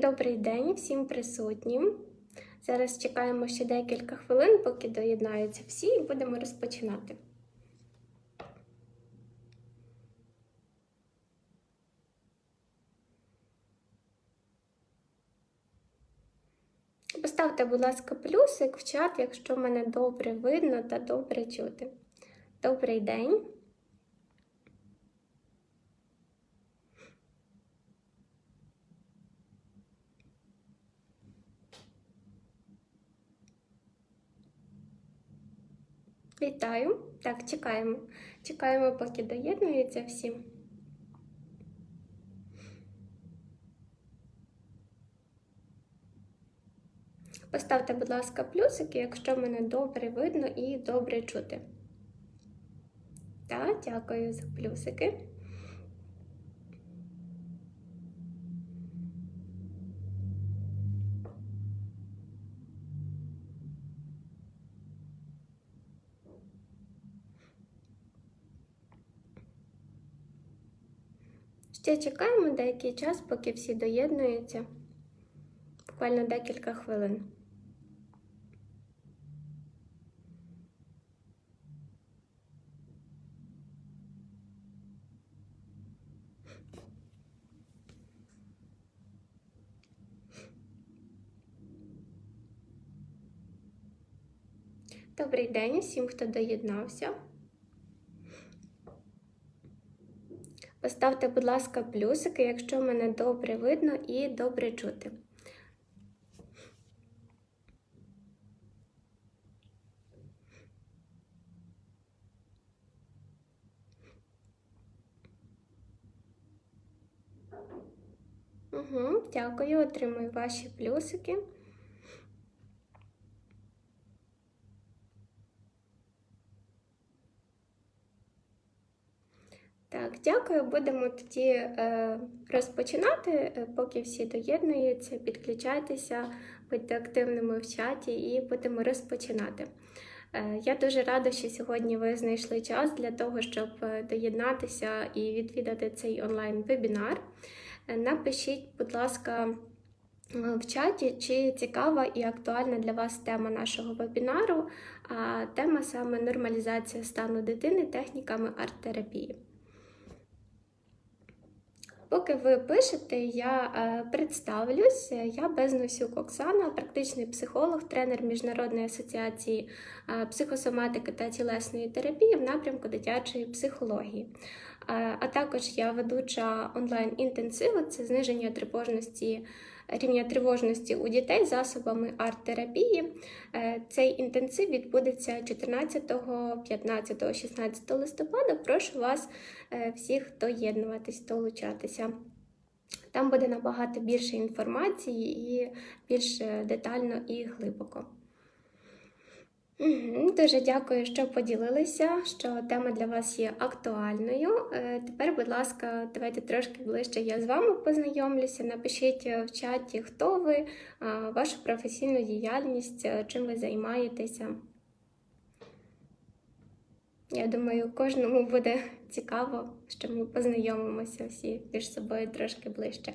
Добрий день всім присутнім. Зараз чекаємо ще декілька хвилин, поки доєднаються всі, і будемо розпочинати. Поставте, будь ласка, плюсик в чат, якщо мене добре видно та добре чути. Добрий день. Вітаю. Так, чекаємо. Чекаємо, поки доєднуються всі. Поставте, будь ласка, плюсики, якщо мене добре видно і добре чути. Так, дякую за плюсики. Ще чекаємо деякий час, поки всі доєднуються. Буквально декілька хвилин. Добрий день всім, хто доєднався. Поставте, будь ласка, плюсики, якщо мене добре видно і добре чути. Угу, Дякую, отримую ваші плюсики. Так, дякую. Будемо тоді е, розпочинати, е, поки всі доєднуються, підключайтеся, будьте активними в чаті і будемо розпочинати. Е, я дуже рада, що сьогодні ви знайшли час для того, щоб е, доєднатися і відвідати цей онлайн-вебінар. Е, напишіть, будь ласка, в чаті, чи цікава і актуальна для вас тема нашого вебінару, а тема саме нормалізація стану дитини техніками арт-терапії. Поки ви пишете, я е, представлюсь. Я Безносюк Оксана, практичний психолог, тренер Міжнародної асоціації е, психосоматики та тілесної терапії в напрямку дитячої психології. Е, а також я ведуча онлайн-інтенсиву це зниження тривожності рівня тривожності у дітей засобами арт-терапії. Е, цей інтенсив відбудеться 14, 15, 16 листопада. Прошу вас е, всіх доєднуватись, долучатися. Там буде набагато більше інформації і більш е, детально і глибоко. Дуже дякую, що поділилися, що тема для вас є актуальною. Е, тепер, будь ласка, давайте трошки ближче я з вами познайомлюся. Напишіть в чаті, хто ви, вашу професійну діяльність, е, чим ви займаєтеся. Я думаю, кожному буде цікаво, що ми познайомимося всі між собою трошки ближче.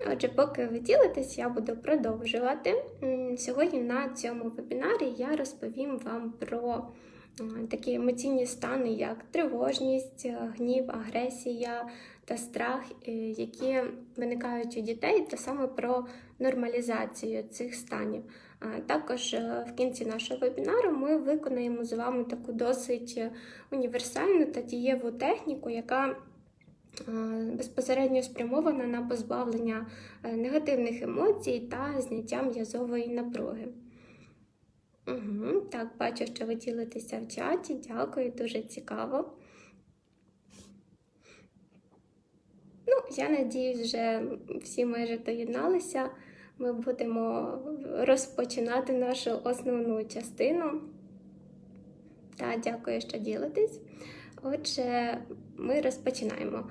Отже, поки ви ділитесь, я буду продовжувати. Сьогодні на цьому вебінарі я розповім вам про такі емоційні стани, як тривожність, гнів, агресія та страх, е, які виникають у дітей, та саме про нормалізацію цих станів. Також е, в кінці нашого вебінару ми виконаємо з вами таку досить універсальну та дієву техніку, яка Е, безпосередньо спрямована на позбавлення е, негативних емоцій та зняття м'язової напруги. Угу, Так, бачу, що ви ділитеся в чаті. Дякую, дуже цікаво. Ну, я надіюсь, вже всі майже доєдналися. Ми будемо розпочинати нашу основну частину. Так, дякую, що ділитесь. Отже, ми розпочинаємо.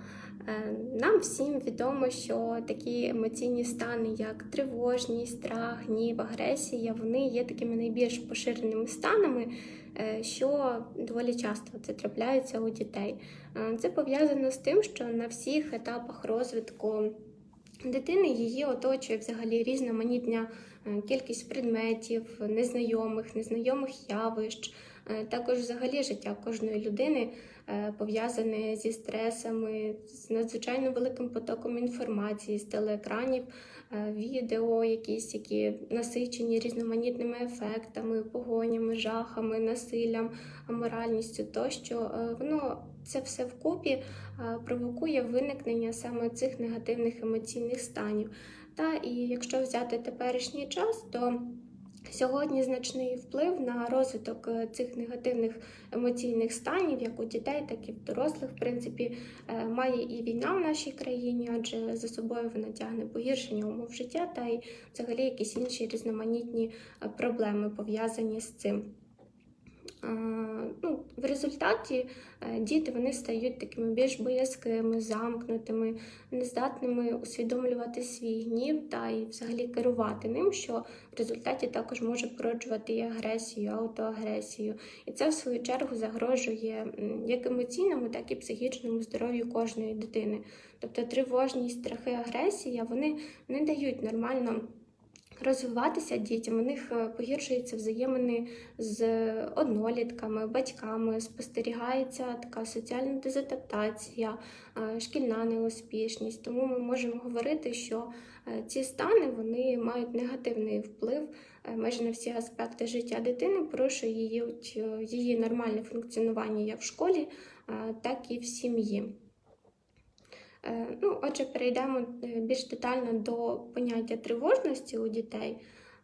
Е, Нам всім відомо, що такі емоційні стани, як тривожність, страх, гнів, агресія, вони є такими найбільш поширеними станами, е, що доволі часто це трапляється у дітей. Е, Це пов'язано з тим, що на всіх етапах розвитку дитини її оточує взагалі різноманітня кількість предметів, незнайомих, незнайомих явищ. Е, Також взагалі життя кожної людини е, пов'язане зі стресами, з надзвичайно великим потоком інформації, з телеекранів, е, відео, якісь які насичені різноманітними ефектами, погонями, жахами, насиллям, аморальністю тощо. Воно це все вкупі провокує виникнення саме цих негативних емоційних станів. Та і якщо взяти теперішній час, то Сьогодні значний вплив на розвиток е, цих негативних емоційних станів, як у дітей, так і в дорослих, в принципі, е, має і війна в нашій країні, адже за собою вона тягне погіршення умов життя та й взагалі якісь інші різноманітні е, проблеми пов'язані з цим. Е, Ну, в результаті е, діти вони стають такими більш боязкими, замкнутими, нездатними усвідомлювати свій гнів та і взагалі керувати ним, що в результаті також може породжувати і агресію, аутоагресію. І це, в свою чергу, загрожує як емоційному, так і психічному здоров'ю кожної дитини. Тобто тривожність, страхи, агресія вони не дають нормально. Розвиватися дітям, у них е, погіршуються взаємини з однолітками, батьками, спостерігається така соціальна дезадаптація, е, шкільна неуспішність. Тому ми можемо говорити, що е, ці стани вони мають негативний вплив е, майже на всі аспекти життя дитини, порушує її, е, її нормальне функціонування як в школі, е, так і в сім'ї. Е, Ну, отже, перейдемо е, більш детально до поняття тривожності у дітей.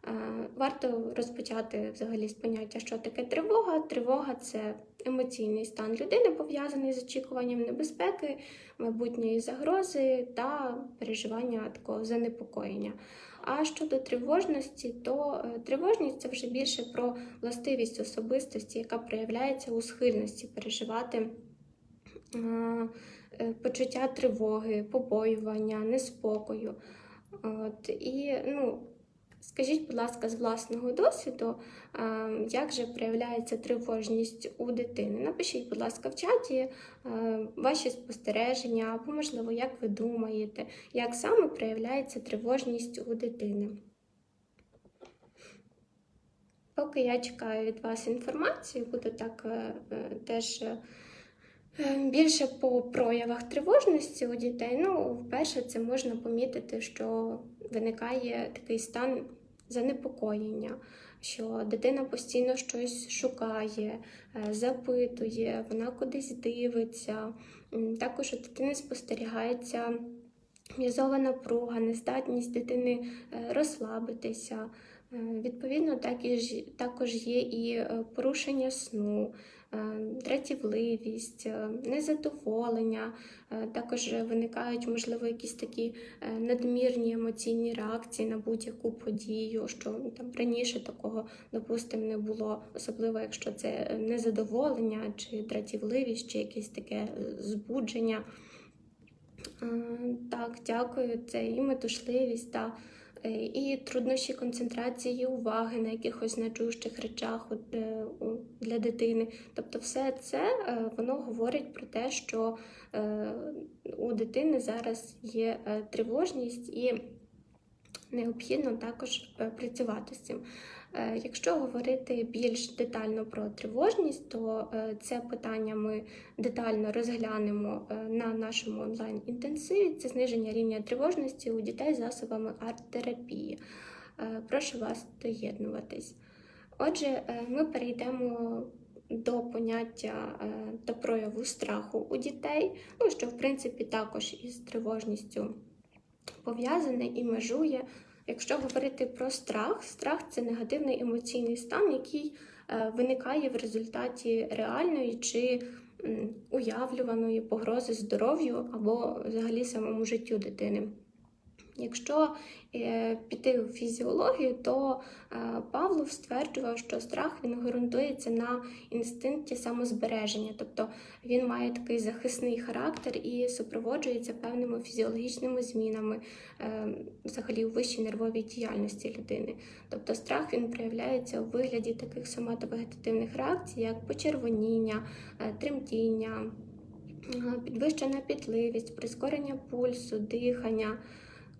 Е, Варто розпочати взагалі з поняття, що таке тривога. Тривога це емоційний стан людини, пов'язаний з очікуванням небезпеки, майбутньої загрози та переживання такого занепокоєння. А щодо тривожності, то тривожність це вже більше про властивість особистості, яка проявляється у схильності переживати. Е, почуття тривоги, побоювання, неспокою. От, і, ну, скажіть, будь ласка, з власного досвіду, як же проявляється тривожність у дитини? Напишіть, будь ласка, в чаті е, ваші спостереження, або, можливо, як ви думаєте, як саме проявляється тривожність у дитини. Поки я чекаю від вас інформацію, буду так е, теж. Е, Е, Більше по проявах тривожності у дітей. Ну, вперше, це можна помітити, що виникає такий стан занепокоєння, що дитина постійно щось шукає, е, запитує, вона кудись дивиться. Також у дитини спостерігається м'язова напруга, нездатність дитини е, розслабитися. Е, Відповідно, також є і е, порушення сну, дратівливість, е, незадоволення. Е, Також виникають, можливо, якісь такі е, надмірні емоційні реакції на будь-яку подію, що ну, там раніше такого, допустимо, не було, особливо якщо це е, незадоволення чи дратівливість, чи якесь таке е, збудження. Е, Так, дякую. Це і метушливість, та, е, і труднощі концентрації уваги на якихось значущих речах е, для дитини. Тобто, все це е, воно говорить про те, що е, у дитини зараз є е, тривожність і необхідно також е, працювати з цим. Е, Якщо говорити більш детально про тривожність, то е, це питання ми детально розглянемо е, на нашому онлайн-інтенсиві. Це зниження рівня тривожності у дітей засобами арт-терапії. Прошу вас доєднуватись. Отже, ми перейдемо до поняття та прояву страху у дітей, ну, що в принципі також із тривожністю пов'язане і межує. Якщо говорити про страх, страх це негативний емоційний стан, який е, виникає в результаті реальної чи уявлюваної погрози здоров'ю або взагалі самому життю дитини. Якщо е, піти у фізіологію, то е, Павлов стверджував, що страх він ґрунтується на інстинкті самозбереження, тобто він має такий захисний характер і супроводжується певними фізіологічними змінами е, взагалі у вищій нервовій діяльності людини. Тобто страх він проявляється у вигляді таких соматовегетативних реакцій, як почервоніння, тремтіння, підвищена пітливість, прискорення пульсу, дихання.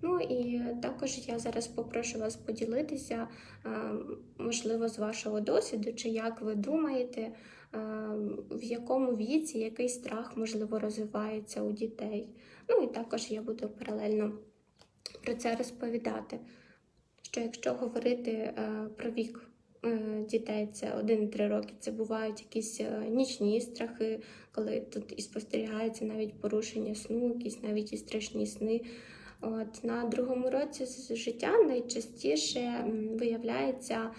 Ну і також я зараз попрошу вас поділитися, е, можливо, з вашого досвіду, чи як ви думаєте, е, в якому віці який страх можливо розвивається у дітей. Ну і також я буду паралельно про це розповідати. Що якщо говорити е, про вік е, дітей, це 1-3 роки, це бувають якісь е, нічні страхи, коли тут і спостерігається навіть порушення сну, якісь навіть і страшні сни. От на другому році життя найчастіше виявляється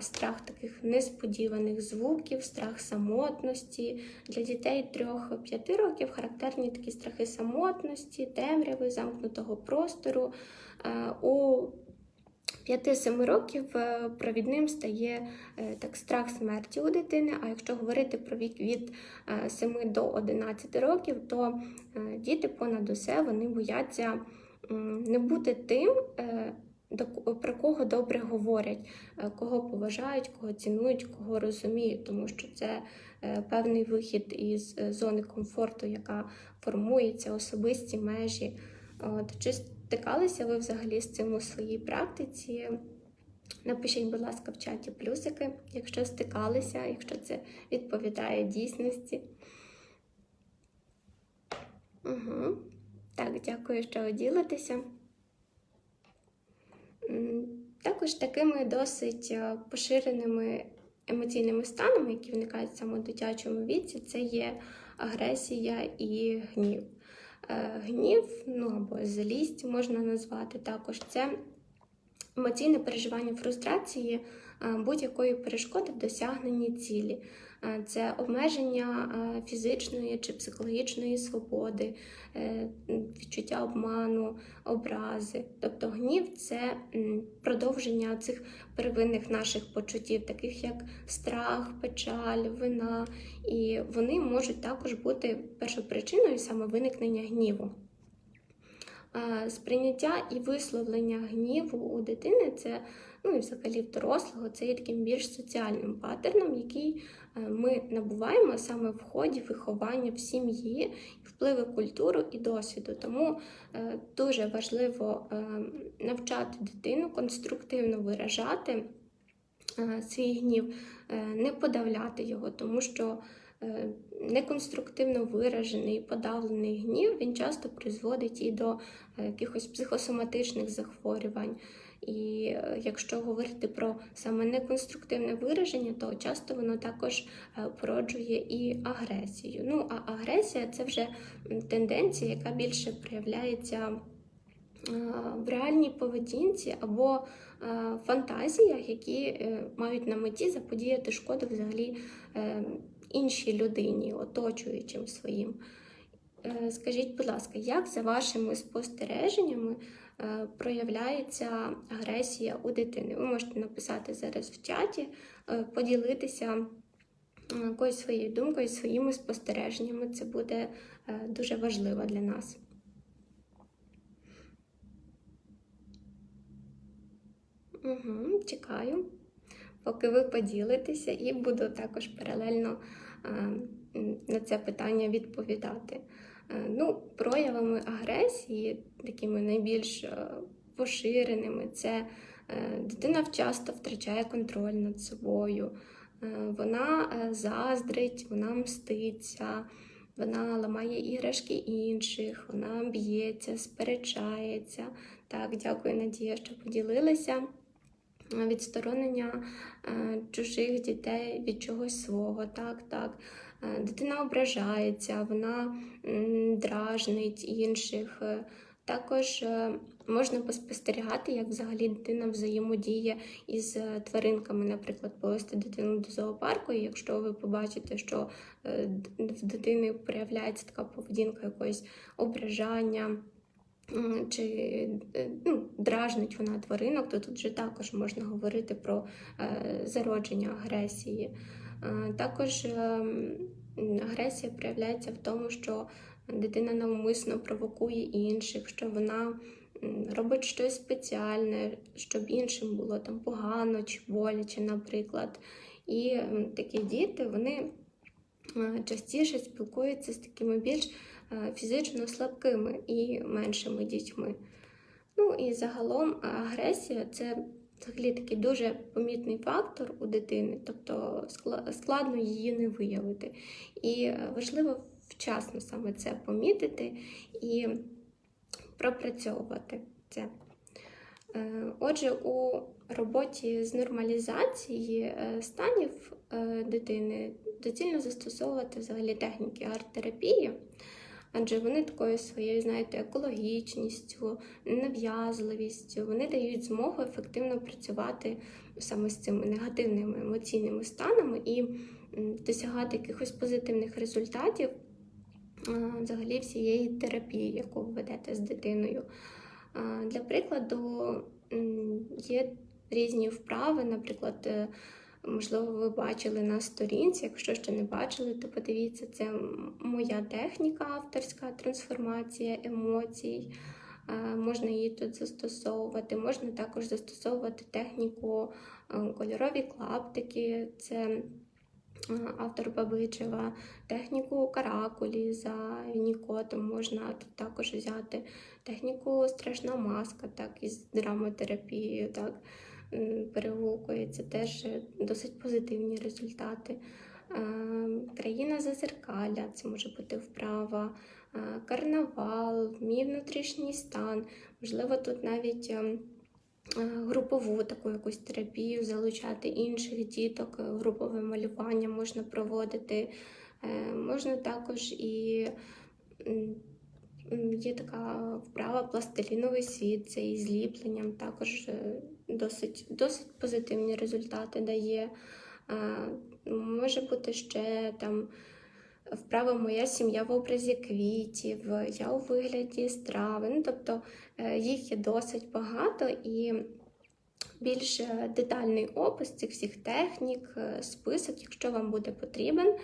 страх таких несподіваних звуків, страх самотності. Для дітей 3-5 років характерні такі страхи самотності, темряви, замкнутого простору. Е, У 5-7 років е, провідним стає е, так страх смерті у дитини. А якщо говорити про вік від е, 7 до 11 років, то діти понад усе вони бояться не бути тим, е, про кого добре говорять, е, кого поважають, кого цінують, кого розуміють, тому що це е, певний вихід із зони комфорту, яка формується, особисті межі. От, чи стикалися ви взагалі з цим у своїй практиці? Напишіть, будь ласка, в чаті плюсики, якщо стикалися, якщо це відповідає дійсності. Угу. Так, дякую, що ви ділитеся. Також такими досить е, поширеними емоційними станами, які виникають саме у дитячому віці, це є агресія і гнів. Е, Гнів, ну або злість можна назвати також. Це емоційне переживання фрустрації е, будь-якої перешкоди в досягненні цілі. Це обмеження фізичної чи психологічної свободи, е, відчуття обману, образи. Тобто гнів це продовження цих первинних наших почуттів, таких як страх, печаль, вина. І вони можуть також бути першопричиною саме виникнення гніву. Сприйняття і висловлення гніву у дитини це, ну і взагалі в дорослого, це є таким більш соціальним паттерном, який е, ми набуваємо саме в ході виховання в сім'ї, впливи культури і досвіду. Тому е, дуже важливо е, навчати дитину конструктивно виражати свій гнів, не подавляти його, тому що неконструктивно виражений, подавлений гнів він часто призводить і до якихось психосоматичних захворювань. І е, якщо говорити про саме неконструктивне вираження, то часто воно також е, породжує і агресію. Ну а агресія це вже тенденція, яка більше проявляється е, в реальній поведінці або фантазіях, які мають на меті заподіяти шкоду взагалі іншій людині, оточуючим своїм. Скажіть, будь ласка, як за вашими спостереженнями проявляється агресія у дитини? Ви можете написати зараз в чаті, е, поділитися е, якоюсь своєю думкою, своїми спостереженнями. Це буде е, дуже важливо для нас. Угу, чекаю, поки ви поділитеся, і буду також паралельно е, на це питання відповідати. Е, Ну, проявами агресії, такими найбільш е, поширеними, це е, дитина часто втрачає контроль над собою, вона заздрить, вона мститься, вона ламає іграшки інших, вона б'ється, сперечається. Так, дякую, Надія, що поділилися. Е, Відсторонення чужих дітей від чогось свого, так, так. Е, Дитина ображається, вона дражнить інших. Е, Також е, можна поспостерігати, як взагалі дитина взаємодіє із тваринками, наприклад, повести дитину до зоопарку, і якщо ви побачите, що в дитини проявляється така поведінка якогось ображання, чи ну, дражнить вона тваринок, то тут вже також можна говорити про зародження агресії. Е, Також ем, агресія проявляється в тому, що дитина навмисно провокує інших, що вона робить щось спеціальне, щоб іншим було там погано чи боляче, наприклад. І такі діти вони е, частіше спілкуються з такими більш е, фізично слабкими і меншими дітьми. Ну і загалом агресія це взагалі такий дуже помітний фактор у дитини, тобто складно її не виявити. І важливо вчасно саме це помітити і пропрацьовувати це. Е, Отже, у роботі з нормалізації е, станів е, дитини доцільно застосовувати взагалі техніки арт-терапії, адже вони такою своєю, знаєте, екологічністю, нав'язливістю, вони дають змогу ефективно працювати саме з цими негативними емоційними станами і досягати якихось позитивних результатів взагалі всієї терапії, яку ви ведете з дитиною. Для прикладу, є різні вправи, наприклад, е, можливо, ви бачили на сторінці. Якщо ще не бачили, то подивіться, це моя техніка авторська трансформація емоцій. Е, Можна її тут застосовувати. Можна також застосовувати техніку е, кольорові клаптики. Це е, автор Бабичева, техніку каракулі за Вінікотом можна тут також взяти техніку страшна маска, так із драматерапією, так перегукується теж досить позитивні результати. Країна зазеркалля, це може бути вправа, карнавал, мій внутрішній стан. Можливо, тут навіть ем, е, групову таку якусь терапію залучати інших діток, е, групове малювання можна проводити. Е, Можна також і є така вправа пластиліновий світ, це із зліпленням, також досить, досить позитивні результати дає. Може бути ще там вправа Моя сім'я в образі квітів, я у вигляді страви. Ну, тобто е, їх є досить багато і більш е, детальний опис цих всіх технік, е, список, якщо вам буде потрібен,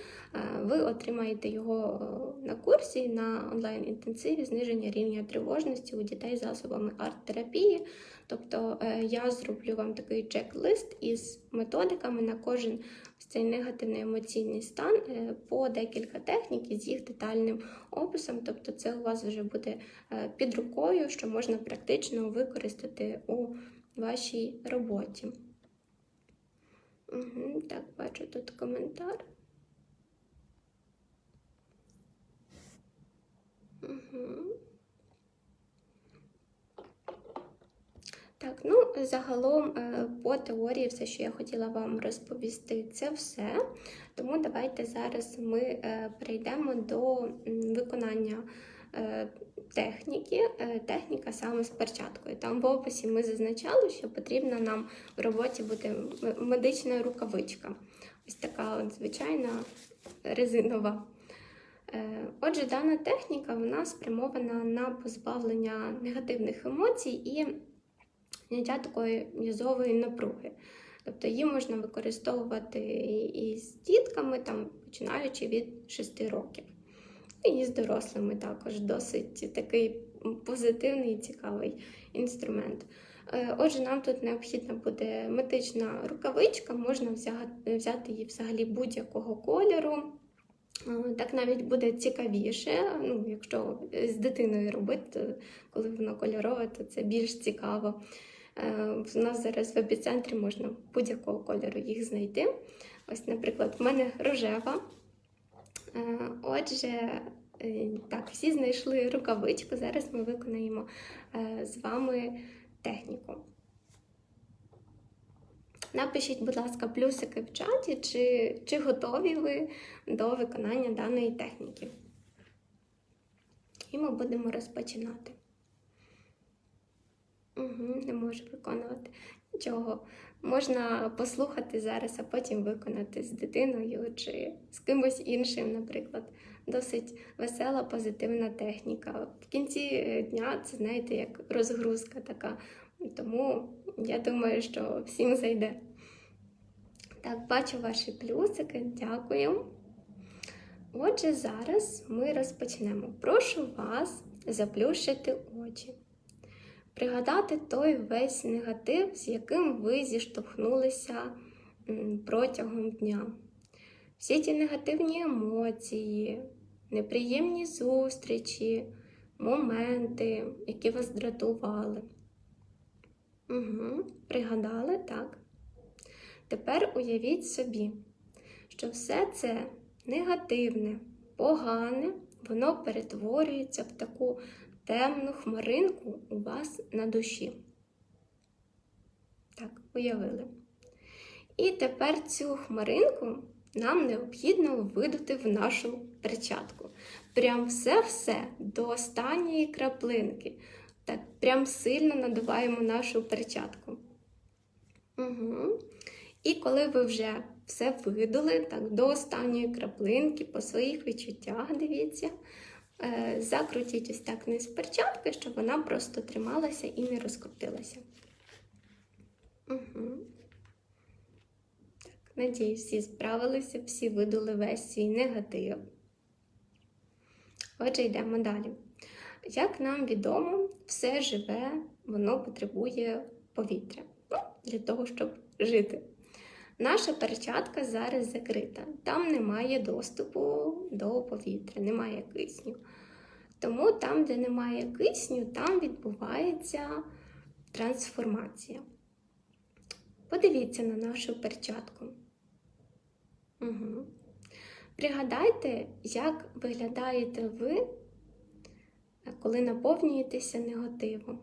ви отримаєте його на курсі на онлайн-інтенсиві зниження рівня тривожності у дітей засобами арт-терапії. Тобто е, я зроблю вам такий чек-лист із методиками на кожен цей негативний емоційний стан е, по декілька технік із їх детальним описом. Тобто це у вас вже буде е, під рукою, що можна практично використати у вашій роботі. Угу, так, бачу тут коментар. Угу. Так, ну загалом е, по теорії все, що я хотіла вам розповісти, це все. Тому давайте зараз ми е, перейдемо до виконання е, техніки. Техніка саме з перчаткою. Там в описі ми зазначали, що потрібна нам в роботі бути медична рукавичка. Ось така от звичайна резинова. Отже, дана техніка вона спрямована на позбавлення негативних емоцій і зняття такої м'язової напруги. Тобто її можна використовувати і з дітками, там, починаючи від 6 років. І з дорослими також досить такий позитивний і цікавий інструмент. Е, Отже, нам тут необхідна буде медична рукавичка, можна взяти, її взагалі будь-якого кольору. Е, Так навіть буде цікавіше, ну, якщо з дитиною робити, коли воно кольорове, то це більш цікаво. Е, В нас зараз в епіцентрі можна будь-якого кольору їх знайти. Ось, наприклад, в мене рожева. Е, Отже, е, так, всі знайшли рукавичку. Зараз ми виконаємо з вами техніку. Напишіть, будь ласка, плюсики в чаті, чи, чи готові ви до виконання даної техніки. І ми будемо розпочинати. Угу, не можу виконувати. Нічого. Можна послухати зараз, а потім виконати з дитиною чи з кимось іншим, наприклад. Досить весела, позитивна техніка. В кінці е, дня це, знаєте, як розгрузка така. Тому я думаю, що всім зайде. Так, бачу ваші плюсики, дякую. Отже, зараз ми розпочнемо. Прошу вас заплющити очі. Пригадати той весь негатив, з яким ви зіштовхнулися протягом дня. Всі ті негативні емоції, неприємні зустрічі, моменти, які вас дратували. Угу, Пригадали, так. Тепер уявіть собі, що все це негативне, погане, воно перетворюється в таку темну хмаринку у вас на душі. Так, уявили. І тепер цю хмаринку нам необхідно видати в нашу перчатку. Прям все-все до останньої краплинки. Так, прям сильно надуваємо нашу перчатку. Угу. І коли ви вже все видали, так, до останньої краплинки, по своїх відчуттях, дивіться, закрутіть ось так низ перчатки, щоб вона просто трималася і не розкрутилася. Угу. Так, надіюсь, всі справилися, всі видали весь свій негатив. Отже, йдемо далі. Як нам відомо, все живе, воно потребує повітря ну, для того, щоб жити. Наша перчатка зараз закрита, там немає доступу до повітря, немає кисню. Тому там, де немає кисню, там відбувається трансформація. Подивіться на нашу перчатку. Угу. Пригадайте, як виглядаєте ви, коли наповнюєтеся негативом.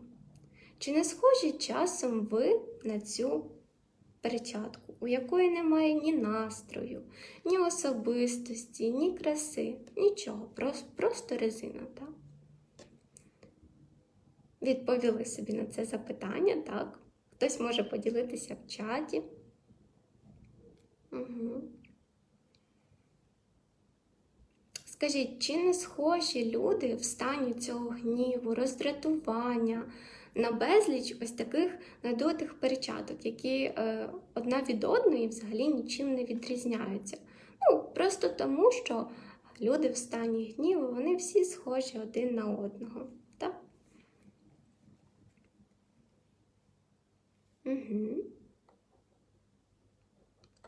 Чи не схожі часом ви на цю перчатку, у якої немає ні настрою, ні особистості, ні краси, нічого, просто, резина, так? Відповіли собі на це запитання, так? Хтось може поділитися в чаті. Угу. Скажіть, чи не схожі люди в стані цього гніву, роздратування на безліч ось таких надутих перчаток, які е, одна від одної взагалі нічим не відрізняються? Ну, просто тому, що люди в стані гніву, вони всі схожі один на одного. Так? Угу.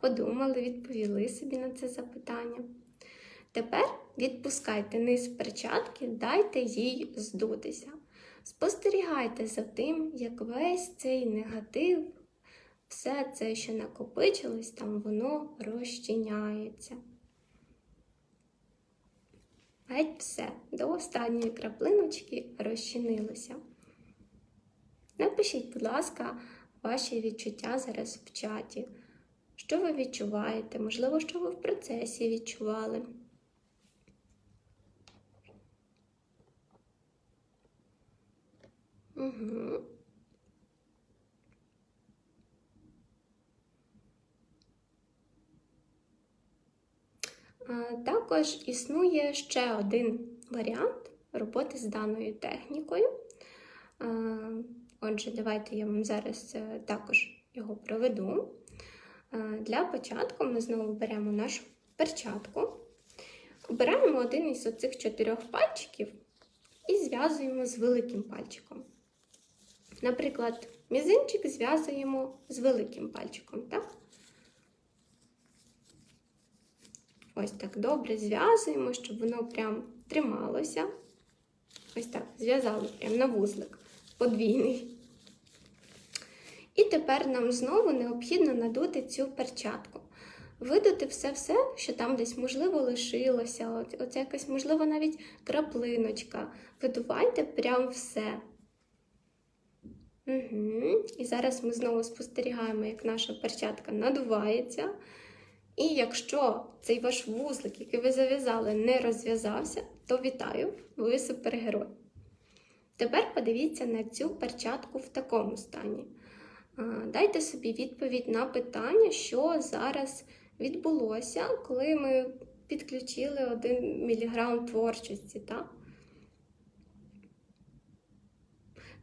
Подумали, відповіли собі на це запитання. Тепер відпускайте низ перчатки, дайте їй здутися. Спостерігайте за тим, як весь цей негатив, все це, що накопичилось, там воно розчиняється. Геть все, до останньої краплиночки розчинилося. Напишіть, будь ласка, ваші відчуття зараз в чаті. Що ви відчуваєте? Можливо, що ви в процесі відчували. Також існує ще один варіант роботи з даною технікою. Отже, давайте я вам зараз е, також його проведу. Для початку ми знову беремо нашу перчатку, обираємо один із оцих чотирьох пальчиків і зв'язуємо з великим пальчиком. Наприклад, мізинчик зв'язуємо з великим пальчиком, так? Ось так добре зв'язуємо, щоб воно прям трималося. Ось так, зв'язали прям на вузлик подвійний. І тепер нам знову необхідно надути цю перчатку. Видати все-все, що там десь, можливо, лишилося, оце якась, можливо, навіть краплиночка. Видувайте прям все. Угу. І зараз ми знову спостерігаємо, як наша перчатка надувається. І якщо цей ваш вузлик, який ви зав'язали, не розв'язався, то вітаю, ви супергерой. Тепер подивіться на цю перчатку в такому стані. дайте собі відповідь на питання, що зараз відбулося, коли ми підключили 1 мг творчості. Так?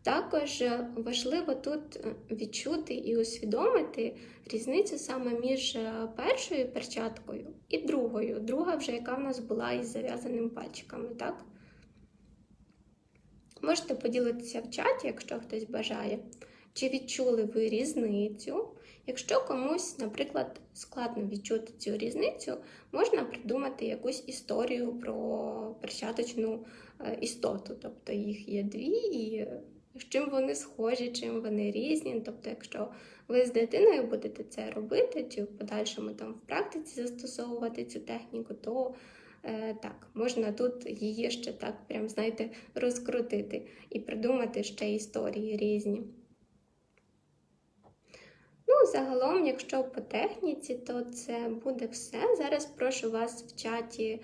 Також важливо тут е, відчути і усвідомити різницю саме між е, першою перчаткою і другою. Друга вже, яка в нас була із зав'язаними пальчиками, так? Можете поділитися в чаті, якщо хтось бажає, чи відчули ви різницю. Якщо комусь, наприклад, складно відчути цю різницю, можна придумати якусь історію про перчаточну е, істоту. Тобто їх є дві, і з чим вони схожі, чим вони різні. Тобто, якщо ви з дитиною будете це робити, чи в подальшому там в практиці застосовувати цю техніку, то е, так, можна тут її ще так, прям, знаєте, розкрутити і придумати ще історії різні. Загалом, якщо по техніці, то це буде все. Зараз прошу вас в чаті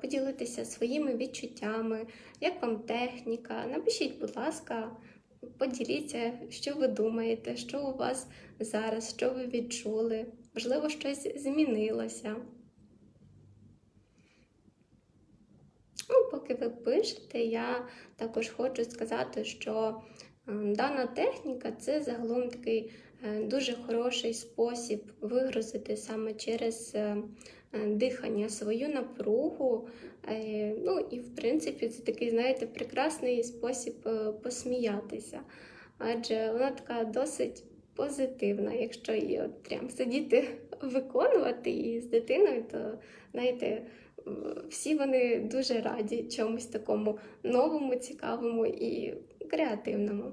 поділитися своїми відчуттями, як вам техніка. Напишіть, будь ласка, поділіться, що ви думаєте, що у вас зараз, що ви відчули. Можливо, щось змінилося. Ну, поки ви пишете, я також хочу сказати, що е, дана техніка це загалом такий дуже хороший спосіб вигрузити саме через е, дихання свою напругу. Ну і, в принципі, це такий, знаєте, прекрасний спосіб посміятися. Адже вона така досить позитивна, якщо її от прям сидіти виконувати і з дитиною, то знаєте всі вони дуже раді чомусь такому новому, цікавому і креативному.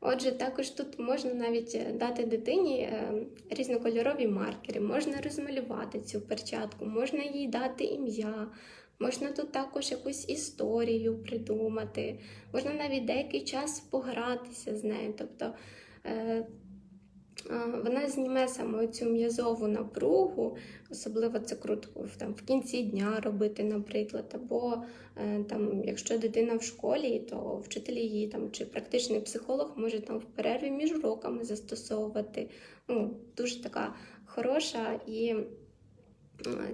Отже, також тут можна навіть дати дитині е, різнокольорові маркери, можна розмалювати цю перчатку, можна їй дати ім'я, можна тут також якусь історію придумати, можна навіть деякий час погратися з нею. Тобто е, вона зніме саме цю м'язову напругу, особливо це круто там, в кінці дня робити, наприклад, або е, там, якщо дитина в школі, то вчителі її там, чи практичний психолог може там в перерві між уроками застосовувати. Ну, Дуже така хороша і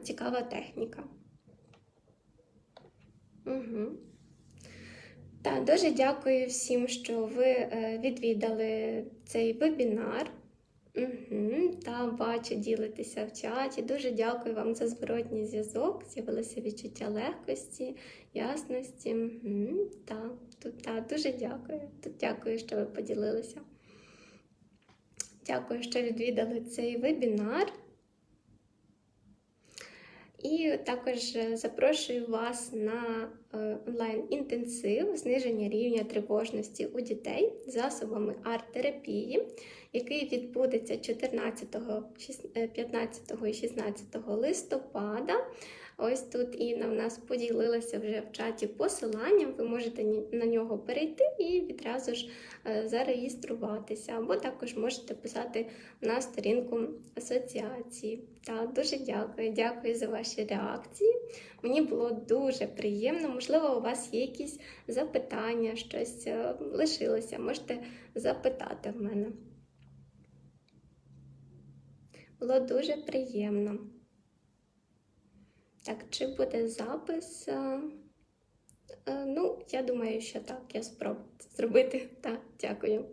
цікава техніка. Угу. Так, дуже дякую всім, що ви е, відвідали цей вебінар. Угу, Та бачу, ділитися в чаті. Дуже дякую вам за зворотній зв'язок. З'явилося відчуття легкості, ясності. Угу, та, тут, та, Дуже дякую. Тут дякую, що ви поділилися. Дякую, що відвідали цей вебінар. І також запрошую вас на е, онлайн-інтенсив зниження рівня тривожності у дітей засобами арт-терапії який відбудеться 14, 15 е, і 16 листопада. Ось тут Інна в нас поділилася вже в чаті посиланням, ви можете на нього перейти і відразу ж е, зареєструватися, або також можете писати на сторінку асоціації. Так, дуже дякую, дякую за ваші реакції. Мені було дуже приємно. Можливо, у вас є якісь запитання, щось е, лишилося, можете запитати в мене. Було дуже приємно. Так, чи буде запис? Е, ну, я думаю, що так, я спробую це зробити. Так, дякую.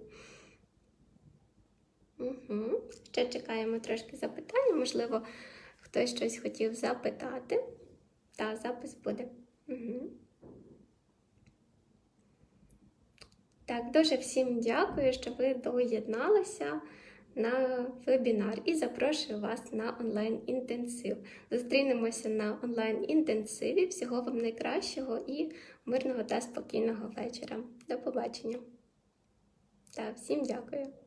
Угу. Ще чекаємо трошки запитання, можливо, хтось щось хотів запитати. Так, запис буде. Угу. Так, дуже всім дякую, що ви доєдналися на вебінар і запрошую вас на онлайн-інтенсив. Зустрінемося на онлайн-інтенсиві. Всього вам найкращого і мирного та спокійного вечора. До побачення. Та всім дякую.